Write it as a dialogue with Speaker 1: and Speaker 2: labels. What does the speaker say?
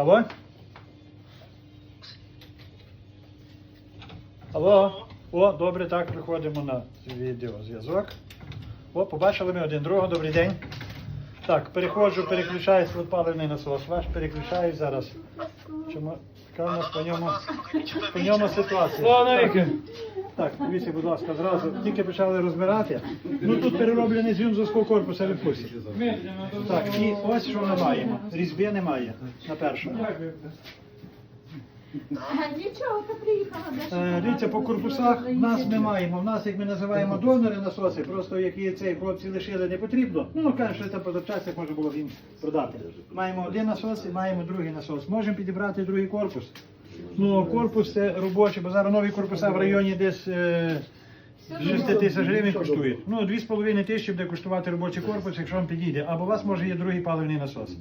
Speaker 1: Алло? Алло? О, добре, так, приходимо на відеозв'язок. О, побачили ми один другого, добрий день. Так, переходжу, переключаюсь в насос. Ваш переключаюсь зараз. Чому? Яка у нас по ньому, по ньому ситуація?
Speaker 2: Навіки!
Speaker 1: Так, дивіться, будь ласка, зразу тільки почали розбирати. Ну тут перероблений з юнзовського корпусу ви в курсі. Так, і ось що ми маємо. Різьби немає на першому.
Speaker 3: Нічого, ти приїхала.
Speaker 1: Е, Дивіться, по корпусах в нас ми маємо. В нас, як ми називаємо донори насоси, просто які цей хлопці лишили не потрібно. Ну, кажуть, що це по запчастях можна було б їм продати. Маємо один насос і маємо другий насос. Можемо підібрати другий корпус. Ну, корпус це робочий, бо зараз нові корпуса в районі десь е, 6 тисяч гривень коштують. Ну, 2,5 тисячі буде коштувати робочий корпус, якщо вам підійде. Або у вас може є другий паливний насос.